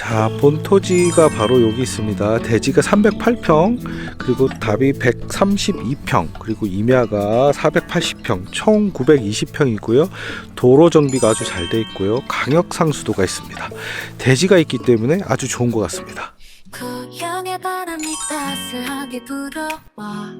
자, 본토지가 바로 여기 있습니다. 대지가 308평, 그리고 답이 132평, 그리고 임야가 480평, 총 920평이고요. 도로 정비가 아주 잘 돼 있고요. 강력 상수도가 있습니다. 대지가 있기 때문에 아주 좋은 것 같습니다. 고향의 바람이 따스하게 불어와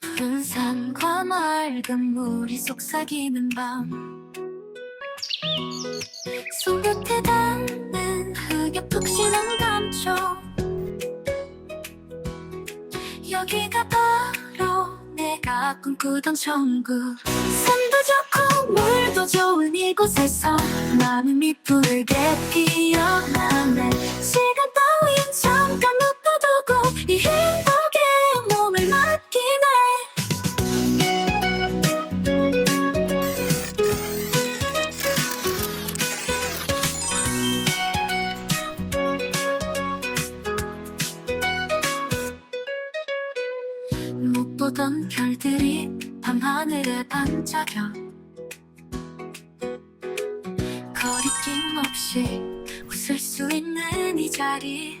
푸른 산과 맑은 물이 속삭이는 밤 손끝에 닿는 흙의 푹신한 감촉 여기가 바로 내가 꿈꾸던 천국. 산도 좋고 물도 좋은 이곳에서 마음이 붉게 피어나네. 시간 따윈 잠깐 묵혀두고 이행 못 보던 별들이 밤하늘에 반짝여. 거리낌 없이 웃을 수 있는 이 자리.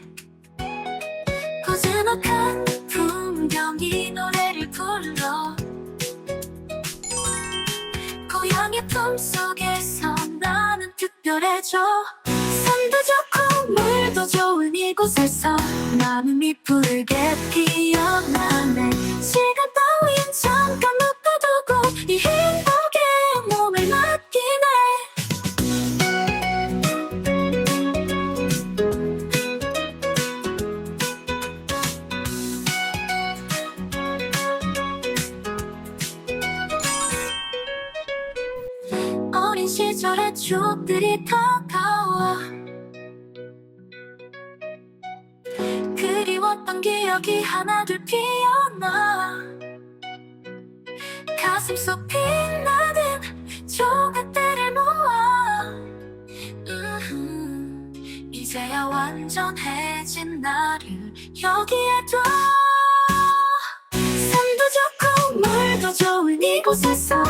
고즈넉한 풍경이 노래를 불러. 고향의 품속에서 나는 특별해져. 산도 좋고 물도 좋은 이곳에서 마음이 붉게 피어나네 잠깐 묵혀두고 이 행복에 몸을 맡기네. 어린 시절의 추억들이 다가와. 그리웠던 기억이 하나둘 피어나 가슴 속 빛나는 조각들을 모아. 음흠, 이제야 완전해진 나를 여기에 둬. 산도 좋고 물도 좋은 이곳에서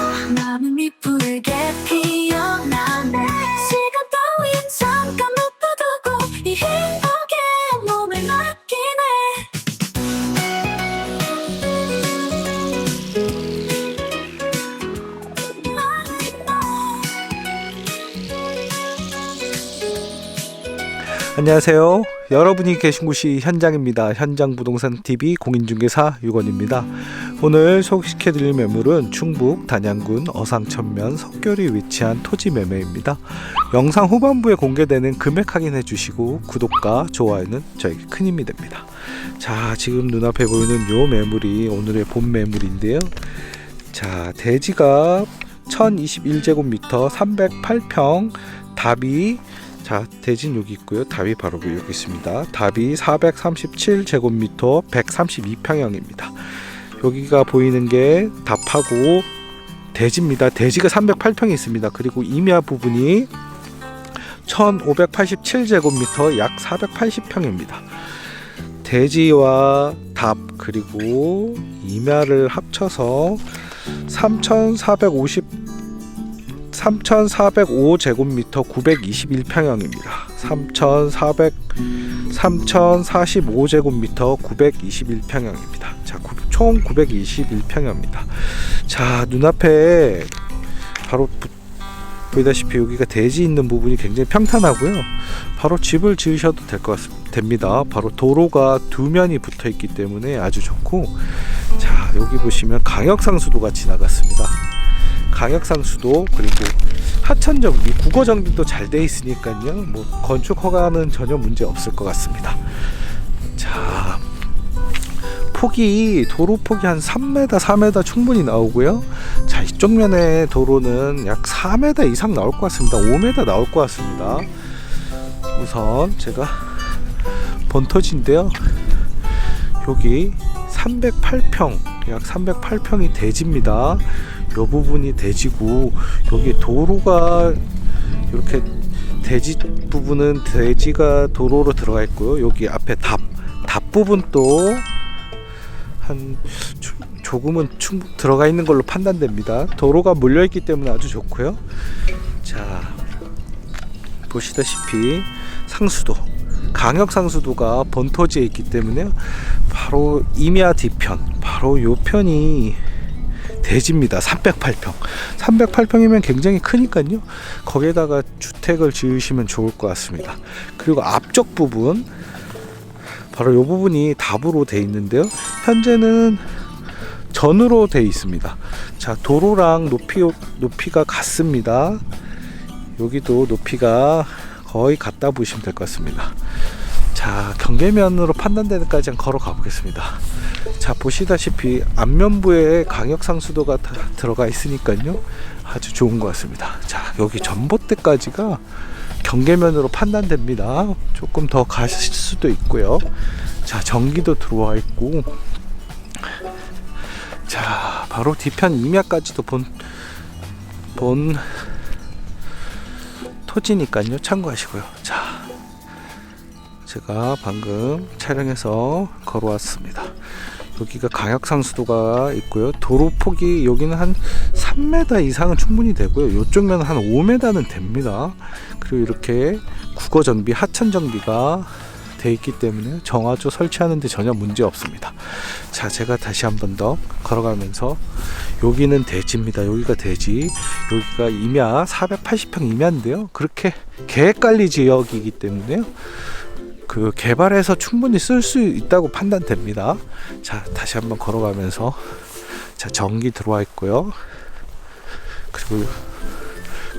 안녕하세요. 여러분이 계신 곳이 현장입니다. 현장 부동산 TV 공인중개사 유건입니다. 오늘 소개시켜드릴 매물은 충북 단양군 어상천면 석결이 위치한 토지 매매입니다. 영상 후반부에 공개되는 금액 확인해 주시고 구독과 좋아요는 저에게 큰 힘이 됩니다. 자, 지금 눈앞에 보이는 요 매물이 오늘의 본 매물인데요. 자, 대지가 1021제곱미터 308평 답이 자, 대진 여기 있고요. 답이 바로 여기 있습니다. 답이 437제곱미터 132평형입니다. 여기가 보이는 게 답하고 대지입니다. 대지가 308평이 있습니다. 그리고 임야 부분이 1587제곱미터 약 480평입니다. 대지와 답 그리고 임야를 합쳐서 3450 3,405제곱미터 921평형입니다. 3,400 3,045제곱미터 921평형입니다. 자, 구- 총 921평형입니다. 자, 눈앞에 바로 부- 보이다시피 여기가 대지 있는 부분이 굉장히 평탄하고요. 바로 집을 지으셔도 될 것 같습니다. 바로 도로가 두 면이 붙어 있기 때문에 아주 좋고 자, 여기 보시면 강역 상수도가 지나갔습니다. 강역상수도 그리고 하천 정비, 국어 정비도 잘 돼 있으니까요. 뭐 건축 허가는 전혀 문제 없을 것 같습니다. 자, 폭이 도로 폭이 한 3m, 4m 충분히 나오고요. 자, 이쪽 면의 도로는 약 4m 이상 나올 것 같습니다. 5m 나올 것 같습니다. 우선 제가 본토지인데요. 여기 308평, 약 308평이 대지입니다. 요 부분이 대지고 여기 도로가 이렇게 대지 부분은 대지가 도로로 들어가 있고요. 여기 앞에 답, 답 부분도 한 조- 조금은 충 들어가 있는 걸로 판단됩니다. 도로가 몰려 있기 때문에 아주 좋고요. 자 보시다시피 상수도 강역 상수도가 본토지에 있기 때문에 바로 임야 뒤편 바로 요 편이 대지입니다. 308평. 308평이면 굉장히 크니까요. 거기에다가 주택을 지으시면 좋을 것 같습니다. 그리고 앞쪽 부분 바로 요 부분이 답으로 돼 있는데요. 현재는 전으로 돼 있습니다. 자 도로랑 높이 높이가 같습니다. 여기도 높이가 거의 같다 보시면 될 것 같습니다. 자 경계면으로 판단되는 한번 걸어가 보겠습니다. 자 보시다시피 앞면부에 강력 상수도가 다 들어가 있으니까요 아주 좋은 것 같습니다. 자 여기 전봇대까지가 경계면으로 판단됩니다. 조금 더 가실 수도 있고요. 자 전기도 들어와 있고 자 바로 뒤편 임야까지도 본 본 토지니까요 참고하시고요 자 제가 방금 촬영해서 걸어왔습니다. 여기가 강역상수도가 있고요. 도로 폭이 여기는 한 3m 이상은 충분히 되고요. 이쪽 면은 한 5m는 됩니다. 그리고 이렇게 국어 정비 하천 정비가 돼 있기 때문에 정화조 설치하는데 전혀 문제 없습니다. 자 제가 다시 한 번 더 걸어가면서 여기는 대지입니다. 여기가 대지. 여기가 임야 480평 임야인데요. 그렇게 계획관리 지역이기 때문에요 그 개발해서 충분히 쓸 수 있다고 판단됩니다. 자 다시 한번 걸어가면서 자 전기 들어와 있고요. 그리고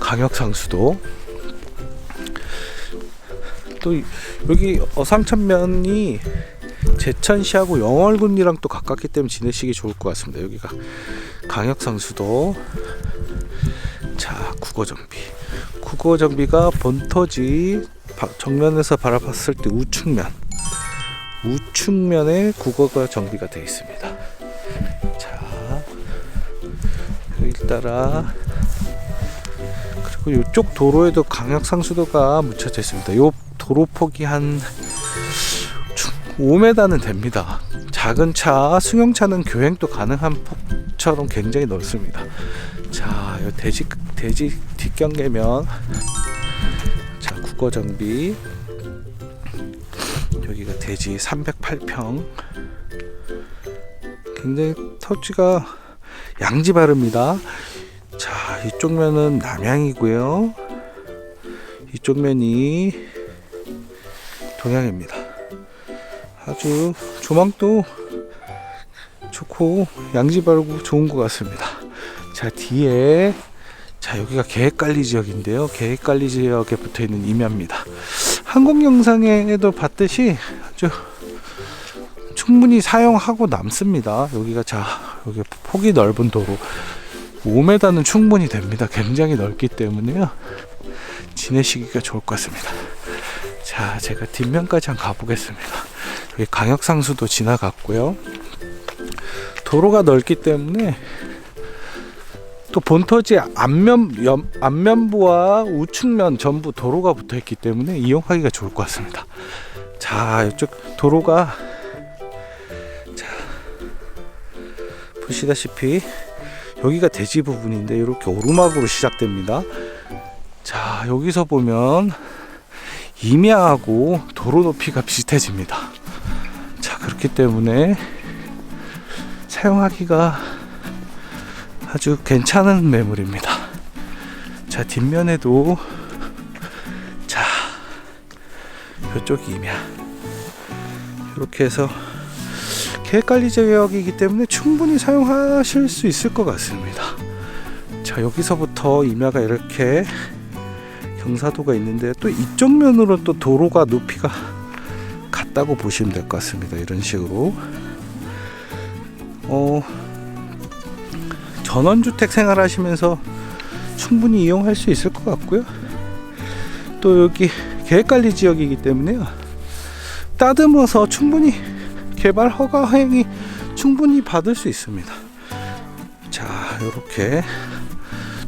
강역 상수도. 또 여기 어상천면이 제천시하고 영월군이랑 또 가깝기 때문에 지내시기 좋을 것 같습니다. 여기가 강역상수도. 자 국어정비. 국어정비가 본토지 바- 정면에서 바라봤을 때 우측면 우측면에 국어가 정비가 되어 있습니다. 자 여기 따라 그리고 이쪽 도로에도 강역상수도가 묻혀져 있습니다. 요 도로 폭이 한 5m는 됩니다. 작은 차, 승용차는 교행도 가능한 폭처럼 굉장히 넓습니다. 자, 요 돼지 돼지 뒷경계면 자 국거 정비 여기가 돼지 308평 굉장히 터지가 양지 바릅니다. 자 이쪽 면은 남향이고요. 이쪽 면이 동향입니다. 아주 조망도 좋고 양지 바르고 좋은 것 같습니다. 자 뒤에 자 여기가 계획관리 지역인데요. 계획관리 지역에 붙어 있는 임야입니다. 한국 영상에도 봤듯이 아주 충분히 사용하고 남습니다. 여기가 자 여기 폭이 넓은 도로 5m는 충분히 됩니다. 굉장히 넓기 때문에요. 지내시기가 좋을 것 같습니다. 자, 제가 뒷면까지 한번 가보겠습니다. 여기 강역상수도 지나갔고요. 도로가 넓기 때문에 또 본토지 앞면 옆, 앞면부와 우측면 전부 도로가 붙어 있기 때문에 이용하기가 좋을 것 같습니다. 자, 이쪽 도로가 자 보시다시피 여기가 대지 부분인데 이렇게 오르막으로 시작됩니다. 자, 여기서 보면 임야하고 도로 높이가 비슷해집니다. 자, 그렇기 때문에 사용하기가 아주 괜찮은 매물입니다. 자, 뒷면에도 자, 이쪽 임야 이렇게 해서 계획관리 지역이기 때문에 충분히 사용하실 수 있을 것 같습니다. 자, 여기서부터 임야가 이렇게 경사도가 있는데 또 이쪽 면으로 또 도로가 높이가 같다고 보시면 될 것 같습니다. 이런 식으로 어 전원주택 생활하시면서 충분히 이용할 수 있을 것 같고요. 또 여기 계획관리 지역이기 때문에요. 따듬어서 충분히 개발 허가 행위 충분히 받을 수 있습니다. 자, 이렇게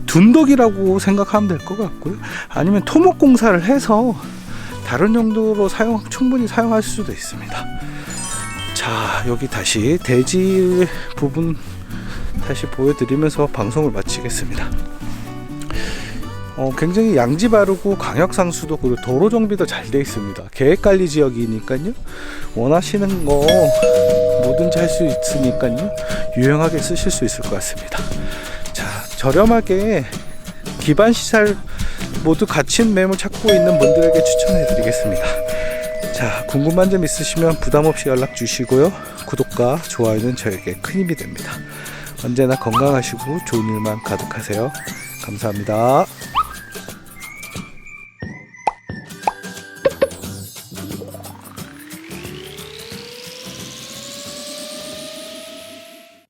둔덕이라고 생각하면 될 것 같고요. 아니면 토목 공사를 해서 다른 용도로 사용 충분히 사용할 수도 있습니다. 자, 여기 다시 대지 부분 다시 보여드리면서 방송을 마치겠습니다. 어, 굉장히 양지 바르고 광역 상수도 그리고 도로 정비도 잘 돼 있습니다. 계획 관리 지역이니까요. 원하시는 거 뭐든지 할 수 있으니까요. 유용하게 쓰실 수 있을 것 같습니다. 자, 저렴하게 기반 시설 모두 갖춘 매물 찾고 있는 분들에게 추천해 드리겠습니다. 자, 궁금한 점 있으시면 부담 없이 연락 주시고요. 구독과 좋아요는 저에게 큰 힘이 됩니다. 언제나 건강하시고 좋은 일만 가득하세요. 감사합니다.